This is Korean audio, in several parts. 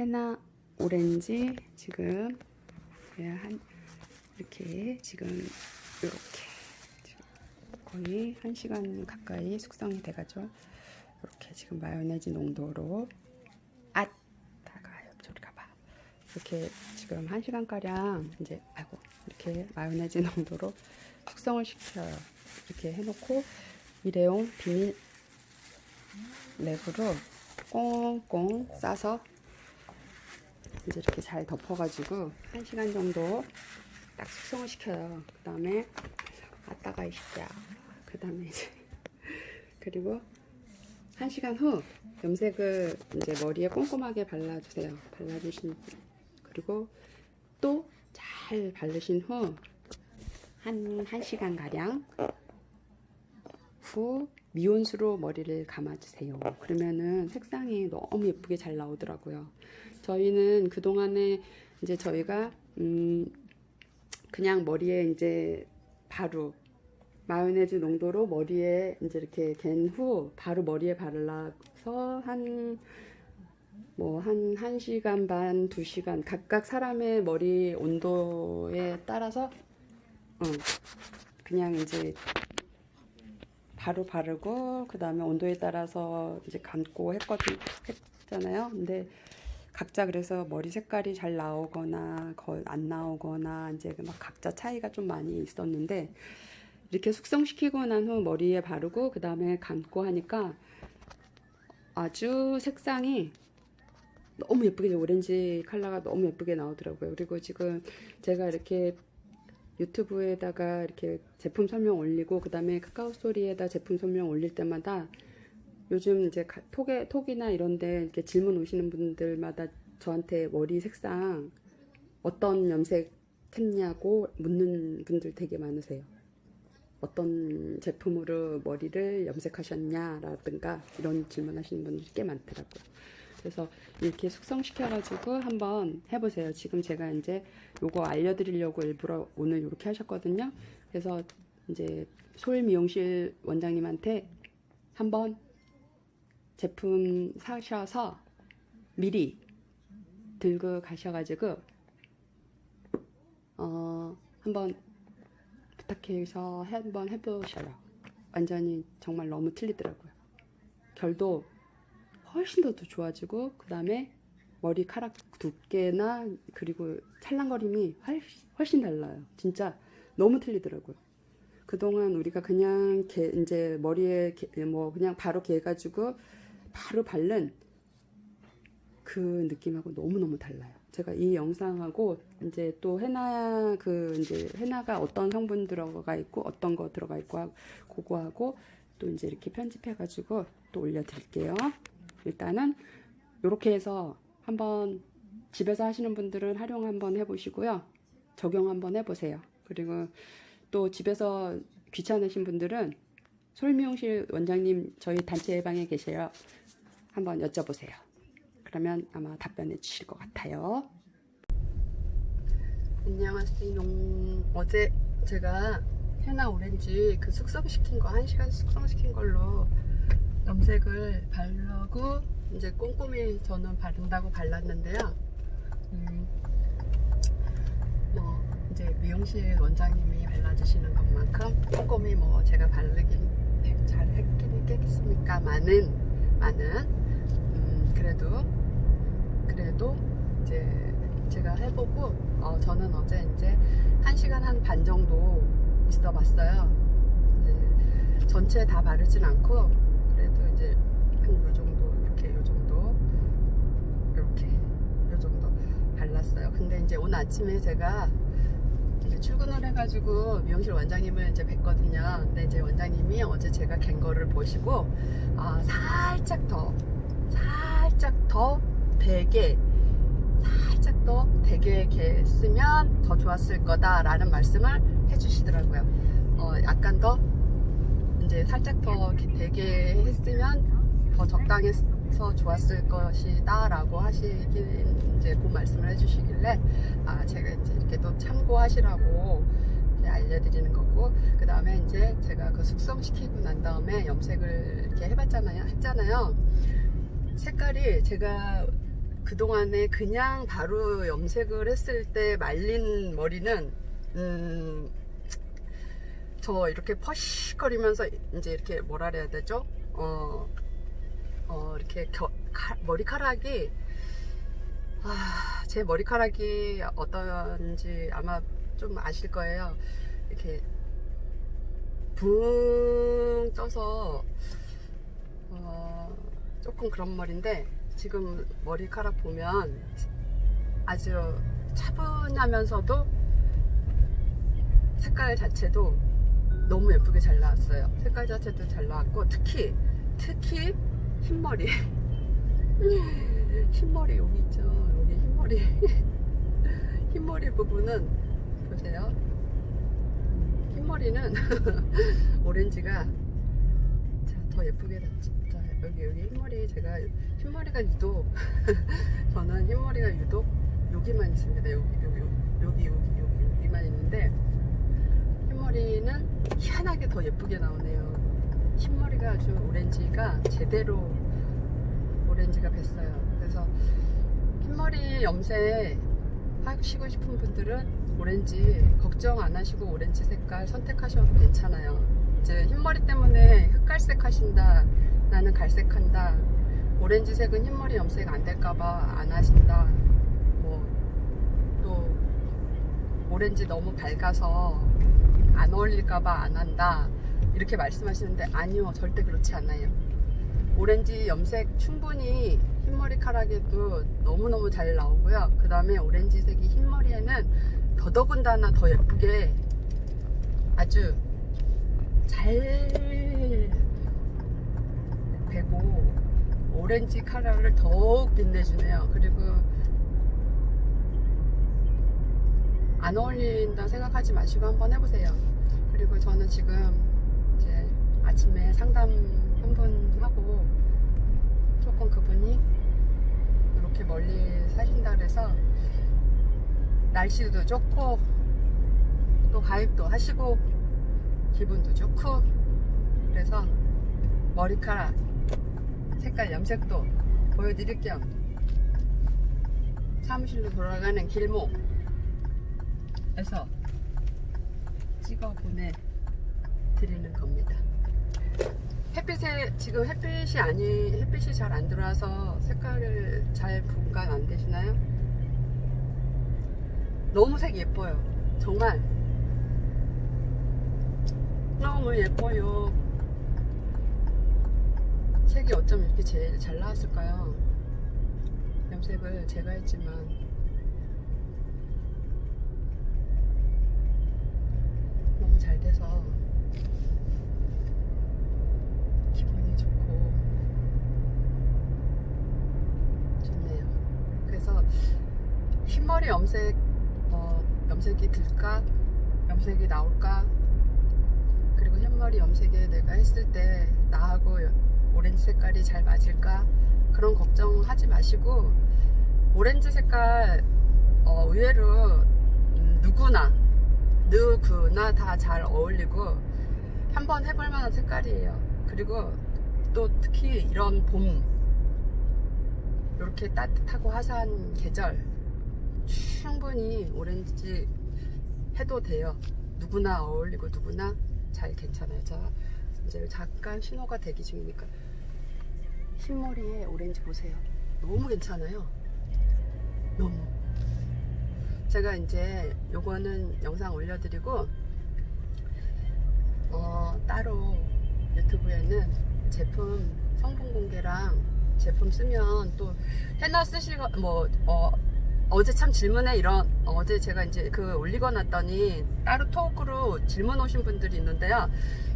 헤나 오렌지 지금 예, 한 이렇게 지금 이렇게 거의 한 시간 가까이 숙성이 돼가죠. 이렇게 지금 마요네즈 농도로 앗 다가 옆쪽으로 가봐. 이렇게 지금 한 시간 가량 이제 아이고 이렇게 마요네즈 농도로 숙성을 시켜요. 이렇게 해놓고 일회용 비닐 랩으로 꽁꽁 싸서 이제 이렇게 잘 덮어가지고 한 시간 정도 딱 숙성을 시켜요. 그 다음에 아따가 이 새끼야. 그 다음에 이제 그리고 한 시간 후 염색을 이제 머리에 꼼꼼하게 발라주세요. 발라주신 그리고 또 잘 바르신 후 한, 한 시간 가량 후 미온수로 머리를 감아주세요. 그러면은 색상이 너무 예쁘게 잘 나오더라고요. 저희는 그동안에 이제 저희가 음 그냥 머리에 이제 바로 마요네즈 농도로 머리에 이제 이렇게 갠 후 바로 머리에 발라서 한 뭐한 1시간 반, 2시간 각각 사람의 머리 온도에 따라서 어, 그냥 이제 바로 바르고 그 다음에 온도에 따라서 이제 감고 했거든 했잖아요. 근데 각자 그래서 머리 색깔이 잘 나오거나 거의 안 나오거나 이제 막 각자 차이가 좀 많이 있었는데 이렇게 숙성시키고 난 후 머리에 바르고 그 다음에 감고 하니까 아주 색상이 너무 예쁘게 오렌지 컬러가 너무 예쁘게 나오더라고요. 그리고 지금 제가 이렇게 유튜브에다가 이렇게 제품 설명 올리고 그 다음에 카카오 스토리에다 제품 설명 올릴 때마다 요즘 이제 가- 톡에 톡이나 이런데 이렇게 질문 오시는 분들마다 저한테 머리 색상 어떤 염색 했냐고 묻는 분들 되게 많으세요. 어떤 제품으로 머리를 염색하셨냐라든가 이런 질문하시는 분들이 꽤 많더라고요. 그래서 이렇게 숙성시켜가지고 한번 해보세요. 지금 제가 이제 요거 알려드리려고 일부러 오늘 이렇게 하셨거든요. 그래서 이제 소일 미용실 원장님한테 한번 제품 사셔서 미리 들고 가셔가지고 어 한번 부탁해서 한번 해보셔요. 완전히 정말 너무 틀리더라고요. 결도 훨씬 더 좋아지고 그 다음에 머리카락 두께나 그리고 찰랑거림이 훨씬, 달라요. 진짜 너무 틀리더라고요. 그동안 우리가 그냥 개, 이제 머리에 개- 뭐 그냥 바로 개가지고 바로 바른 그 느낌하고 너무너무 달라요. 제가 이 영상하고 이제 또 헤나 그 이제 헤나가 어떤 성분 들어가 있고 어떤 거 들어가 있고 하- 그거하고 또 이제 이렇게 편집해 가지고 또 올려 드릴게요. 일단은 이렇게 해서 한번 집에서 하시는 분들은 활용 한번 해보시고요. 적용 한번 해보세요. 그리고 또 집에서 귀찮으신 분들은 솔미용실 원장님 저희 단체 예방에 계세요. 한번 여쭤보세요. 그러면 아마 답변해 주실 것 같아요. 안녕하세요. 어제 제가 헤나 오렌지 그 숙성시킨 거, 한 시간 숙성시킨 걸로 염색을 바르고 이제 꼼꼼히 저는 바른다고 발랐는데요. 음, 뭐 이제 미용실 원장님이 발라주시는 것만큼 꼼꼼히 뭐 제가 바르긴 잘 했긴 했겠습니까만은 많은 음, 그래도 그래도 이제 제가 해보고 어, 저는 어제 이제 한 시간 한 반 정도 있어 봤어요. 이제 전체 다 바르진 않고 이제 한 요 정도 이렇게 요 정도 이렇게 요 정도 발랐어요. 근데 이제 오늘 아침에 제가 출근을 해가지고 미용실 원장님을 이제 뵀거든요. 근데 이제 원장님이 어제 제가 갠 거를 보시고 아, 살짝 더 살짝 더 되게 살짝 더 되게 이렇게 쓰면 더 좋았을 거다라는 말씀을 해주시더라고요. 어, 약간 더 이제 살짝 더 되게 했으면 더 적당해서 좋았을 것이다라고 하시긴 이제 그 말씀을 해주시길래 아 제가 이제 이렇게 또 참고하시라고 알려드리는 거고 그 다음에 이제 제가 그 숙성시키고 난 다음에 염색을 이렇게 해봤잖아요 했잖아요. 색깔이 제가 그동안에 그냥 바로 염색을 했을 때 말린 머리는 음, 저 이렇게 퍼시거리면서 이제 이렇게 뭐라 그래야 되죠? 어, 어 이렇게 겨- 가- 머리카락이 아, 제 머리카락이 어떤지 아마 좀 아실 거예요. 이렇게 붕 떠서 어, 조금 그런 머리인데 지금 머리카락 보면 아주 차분하면서도 색깔 자체도 너무 예쁘게 잘 나왔어요. 색깔 자체도 잘 나왔고 특히 특히 흰머리 흰머리 여기 있죠. 여기 흰머리 흰머리 부분은 보세요. 흰머리는 오렌지가 자, 더 예쁘게. 자, 여기 여기 흰머리 제가 흰머리가 유독 저는 흰머리가 유독 여기만 있습니다. 여기 여기 여기 여기 여기 여기만 있는데 흰머리는 희한하게 더 예쁘게 나오네요. 흰머리가 아주 오렌지가 제대로 오렌지가 뱄어요. 그래서 흰머리 염색 하시고 싶은 분들은 오렌지 걱정 안 하시고 오렌지 색깔 선택하셔도 괜찮아요. 이제 흰머리 때문에 흑갈색 하신다. 나는 갈색한다. 오렌지색은 흰머리 염색 안 될까봐 안 하신다. 뭐 또 오렌지 너무 밝아서 안 어울릴까봐 안 한다. 이렇게 말씀하시는데 아니요, 절대 그렇지 않아요. 오렌지 염색 충분히 흰머리카락에도 너무너무 잘 나오고요. 그 다음에 오렌지색이 흰머리에는 더더군다나 더 예쁘게 아주 잘 배고 오렌지 카라를 더욱 빛내주네요. 그리고 안 어울린다 생각하지 마시고 한번 해보세요. 그리고 저는 지금 이제 아침에 상담 한 분 하고 조금 그분이 이렇게 멀리 사신다 그래서 날씨도 좋고 또 가입도 하시고 기분도 좋고 그래서 머리카락 색깔 염색도 보여드릴 겸 사무실로 돌아가는 길목 에서 찍어 보내 드리는 겁니다. 햇빛에 지금 햇빛이 아니 햇빛이 잘 안 들어와서 색깔을 잘 분간 안 되시나요? 너무 색 예뻐요. 정말 너무 예뻐요. 색이 어쩜 이렇게 제일 잘 나왔을까요? 염색을 제가 했지만 잘 돼서 기분이 좋고 좋네요. 그래서 흰머리 염색 어, 염색이 들까? 염색이 나올까? 그리고 흰머리 염색에 내가 했을 때 나하고 오렌지 색깔이 잘 맞을까? 그런 걱정하지 마시고 오렌지 색깔 어, 의외로 음, 누구나 누구나 다 잘 어울리고 한번 해볼 만한 색깔이에요. 그리고 또 특히 이런 봄 이렇게 따뜻하고 화사한 계절 충분히 오렌지 해도 돼요. 누구나 어울리고 누구나 잘 괜찮아요. 자 이제 잠깐 신호가 대기 중이니까 흰머리에 오렌지 보세요. 너무 괜찮아요. 너무. 제가 이제 요거는 영상 올려드리고 어, 따로 유튜브에는 제품 성분 공개랑 제품 쓰면 또 해나 쓰시고 뭐 어, 어제 참 질문에 이런 어제 제가 이제 그 올리고 났더니 따로 톡으로 질문 오신 분들이 있는데요.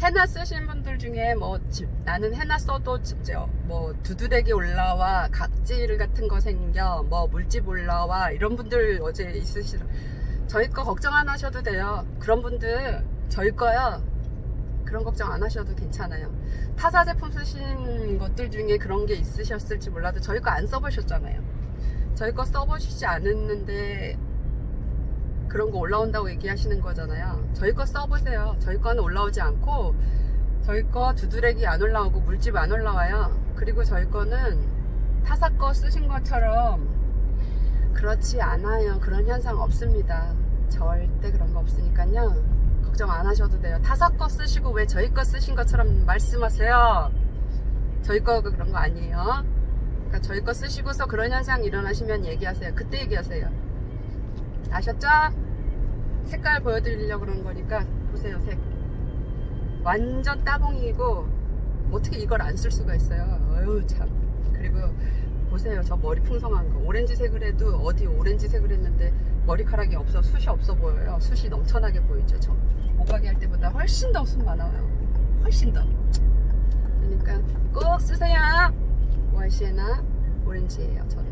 해나 쓰신 분들 중에 뭐 지- 나는 해나 써도 지- 저, 뭐 두드레기 올라와 각질 같은 거 생겨 뭐 물집 올라와 이런 분들 어제 있으시더 저희 거 걱정 안 하셔도 돼요. 그런 분들 저희 거요. 그런 걱정 안 하셔도 괜찮아요. 타사 제품 쓰신 것들 중에 그런 게 있으셨을지 몰라도 저희 거 안 써보셨잖아요. 저희 거 써보시지 않았는데 그런 거 올라온다고 얘기하시는 거잖아요. 저희 거 써보세요. 저희 거는 올라오지 않고 저희 거 두드레기 안 올라오고 물집 안 올라와요. 그리고 저희 거는 타사 거 쓰신 것처럼 그렇지 않아요. 그런 현상 없습니다. 절대 그런 거 없으니까요. 걱정 안 하셔도 돼요. 타사 거 쓰시고 왜 저희 거 쓰신 것처럼 말씀하세요. 저희 거 그런 거 아니에요. 그러니까 저희 거 쓰시고서 그런 현상 일어나시면 얘기하세요. 그때 얘기하세요. 아셨죠? 색깔 보여드리려고 그런 거니까 보세요 색. 완전 따봉이고 어떻게 이걸 안 쓸 수가 있어요. 어휴 참. 그리고 보세요 저 머리 풍성한 거. 오렌지색을 해도 어디 오렌지색을 했는데 머리카락이 없어 숱이 없어 보여요. 숱이 넘쳐나게 보이죠 저. 옷가게 할 때보다 훨씬 더 숱 많아요. 훨씬 더. 그러니까 꼭 쓰세요. 와이시에나 오렌지예요 저는